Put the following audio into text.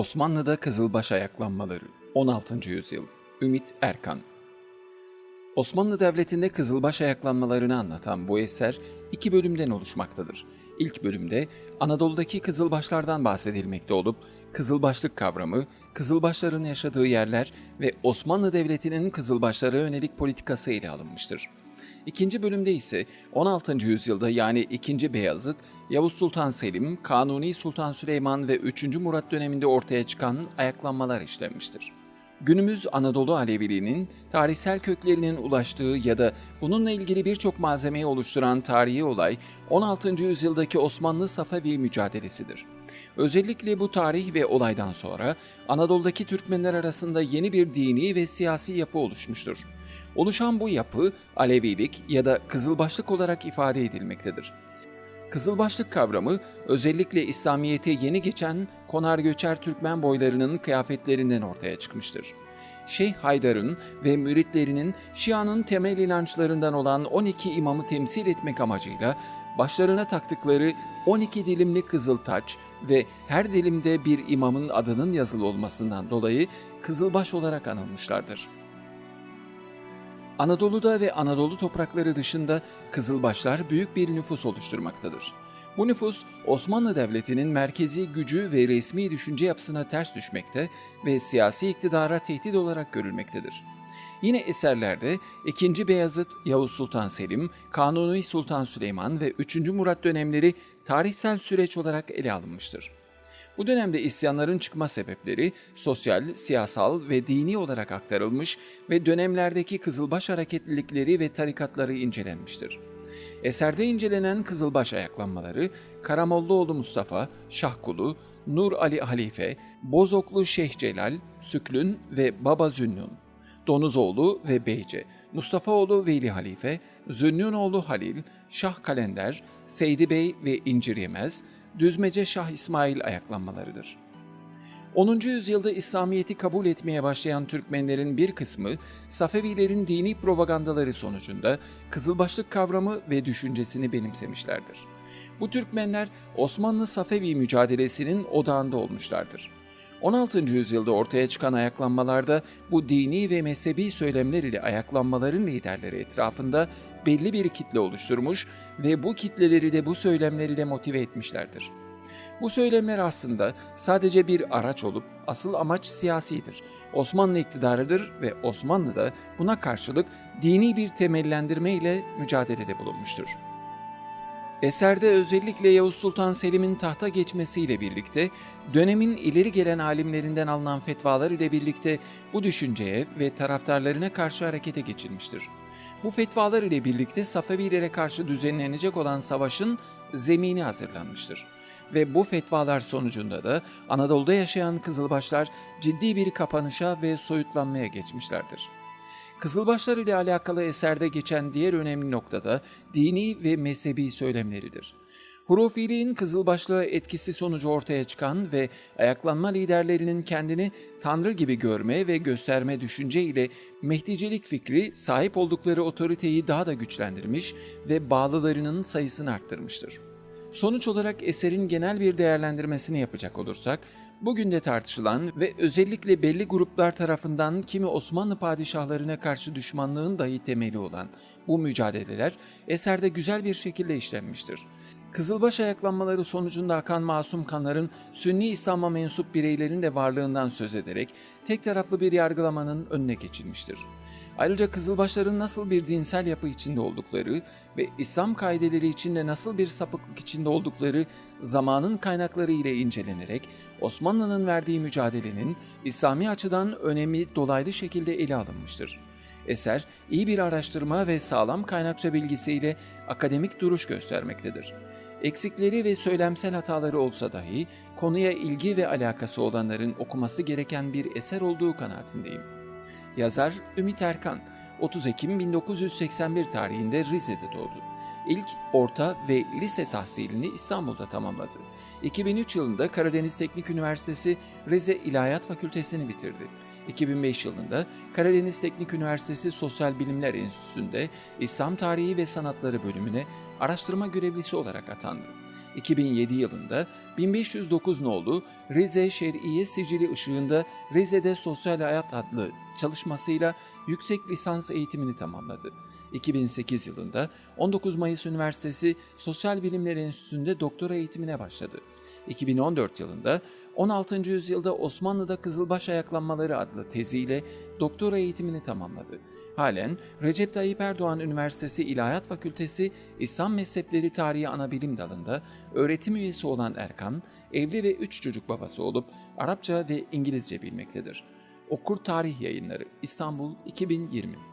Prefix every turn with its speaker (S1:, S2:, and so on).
S1: Osmanlı'da Kızılbaş ayaklanmaları 16. yüzyıl Ümit Erkan Osmanlı Devleti'nde Kızılbaş ayaklanmalarını anlatan bu eser iki bölümden oluşmaktadır. İlk bölümde Anadolu'daki Kızılbaşlardan bahsedilmekte olup Kızılbaşlık kavramı, Kızılbaşların yaşadığı yerler ve Osmanlı Devleti'nin Kızılbaşlara yönelik politikası ele alınmıştır. İkinci bölümde ise 16. yüzyılda yani 2. Beyazıt, Yavuz Sultan Selim, Kanuni Sultan Süleyman ve 3. Murat döneminde ortaya çıkan ayaklanmalar işlenmiştir. Günümüz Anadolu Aleviliğinin tarihsel köklerinin ulaştığı ya da bununla ilgili birçok malzemeyi oluşturan tarihi olay 16. yüzyıldaki Osmanlı Safevi mücadelesidir. Özellikle bu tarih ve olaydan sonra Anadolu'daki Türkmenler arasında yeni bir dini ve siyasi yapı oluşmuştur. Oluşan bu yapı Alevilik ya da Kızılbaşlık olarak ifade edilmektedir. Kızılbaşlık kavramı özellikle İslamiyet'e yeni geçen konar göçer Türkmen boylarının kıyafetlerinden ortaya çıkmıştır. Şeyh Haydar'ın ve müritlerinin Şia'nın temel inançlarından olan 12 imamı temsil etmek amacıyla başlarına taktıkları 12 dilimli kızıl taç ve her dilimde bir imamın adının yazılı olmasından dolayı Kızılbaş olarak anılmışlardır. Anadolu'da ve Anadolu toprakları dışında Kızılbaşlar büyük bir nüfus oluşturmaktadır. Bu nüfus Osmanlı Devleti'nin merkezi gücü ve resmi düşünce yapısına ters düşmekte ve siyasi iktidara tehdit olarak görülmektedir. Yine eserlerde 2. Beyazıt, Yavuz Sultan Selim, Kanuni Sultan Süleyman ve 3. Murat dönemleri tarihsel süreç olarak ele alınmıştır. Bu dönemde isyanların çıkma sebepleri sosyal, siyasal ve dini olarak aktarılmış ve dönemlerdeki Kızılbaş hareketlilikleri ve tarikatları incelenmiştir. Eserde incelenen Kızılbaş ayaklanmaları Karamollaoğlu Mustafa, Şahkulu, Nur Ali Halife, Bozoklu Şeyh Celal, Süklün ve Baba Zünnun, Donuzoğlu ve Beyce, Mustafaoğlu Veli Halife, Zünnünoğlu Halil, Şah Kalender, Seydi Bey ve İncir Yemez, Düzmece Şah İsmail ayaklanmalarıdır. 10. yüzyılda İslamiyet'i kabul etmeye başlayan Türkmenlerin bir kısmı, Safevilerin dini propagandaları sonucunda Kızılbaşlık kavramı ve düşüncesini benimsemişlerdir. Bu Türkmenler Osmanlı Safevi mücadelesinin odağında olmuşlardır. 16. yüzyılda ortaya çıkan ayaklanmalarda bu dini ve mezhebi söylemler ile ayaklanmaların liderleri etrafında belli bir kitle oluşturmuş ve bu kitleleri de bu söylemler ile motive etmişlerdir. Bu söylemler aslında sadece bir araç olup asıl amaç siyasidir. Osmanlı iktidarıdır ve Osmanlı da buna karşılık dini bir temellendirme ile mücadelede bulunmuştur. Eserde özellikle Yavuz Sultan Selim'in tahta geçmesiyle birlikte dönemin ileri gelen alimlerinden alınan fetvalar ile birlikte bu düşünceye ve taraftarlarına karşı harekete geçilmiştir. Bu fetvalar ile birlikte Safevilere karşı düzenlenecek olan savaşın zemini hazırlanmıştır. Ve bu fetvalar sonucunda da Anadolu'da yaşayan Kızılbaşlar ciddi bir kapanışa ve soyutlanmaya geçmişlerdir. Kızılbaşlar ile alakalı eserde geçen diğer önemli noktada dini ve mezhebi söylemleridir. Hurufiliğin Kızılbaşlığa etkisi sonucu ortaya çıkan ve ayaklanma liderlerinin kendini Tanrı gibi görme ve gösterme düşünce ile Mehdicilik fikri sahip oldukları otoriteyi daha da güçlendirmiş ve bağlılarının sayısını arttırmıştır. Sonuç olarak eserin genel bir değerlendirmesini yapacak olursak, bugün de tartışılan ve özellikle belli gruplar tarafından kimi Osmanlı padişahlarına karşı düşmanlığın dahi temeli olan bu mücadeleler eserde güzel bir şekilde işlenmiştir. Kızılbaş ayaklanmaları sonucunda akan masum kanların Sünni İslam'a mensup bireylerin de varlığından söz ederek tek taraflı bir yargılamanın önüne geçilmiştir. Ayrıca Kızılbaşların nasıl bir dinsel yapı içinde oldukları ve İslam kaideleri içinde nasıl bir sapıklık içinde oldukları zamanın kaynakları ile incelenerek Osmanlı'nın verdiği mücadelenin İslami açıdan önemi dolaylı şekilde ele alınmıştır. Eser iyi bir araştırma ve sağlam kaynakça bilgisiyle akademik duruş göstermektedir. Eksikleri ve söylemsel hataları olsa dahi konuya ilgi ve alakası olanların okuması gereken bir eser olduğu kanaatindeyim. Yazar Ümit Erkan, 30 Ekim 1981 tarihinde Rize'de doğdu. İlk, orta ve lise tahsilini İstanbul'da tamamladı. 2003 yılında Karadeniz Teknik Üniversitesi Rize İlahiyat Fakültesini bitirdi. 2005 yılında Karadeniz Teknik Üniversitesi Sosyal Bilimler Enstitüsü'nde İslam Tarihi ve Sanatları bölümüne araştırma görevlisi olarak atandı. 2007 yılında 1509 nolu Rize Şer'iye Sicili ışığında Rize'de Sosyal Hayat adlı çalışmasıyla yüksek lisans eğitimini tamamladı. 2008 yılında 19 Mayıs Üniversitesi Sosyal Bilimler Enstitüsü'nde doktora eğitimine başladı. 2014 yılında 16. yüzyılda Osmanlı'da Kızılbaş Ayaklanmaları adlı teziyle doktora eğitimini tamamladı. Halen Recep Tayyip Erdoğan Üniversitesi İlahiyat Fakültesi İslam Mezhepleri Tarihi Anabilim Dalı'nda öğretim üyesi olan Erkan, evli ve üç çocuk babası olup Arapça ve İngilizce bilmektedir. Okur Tarih Yayınları İstanbul 2020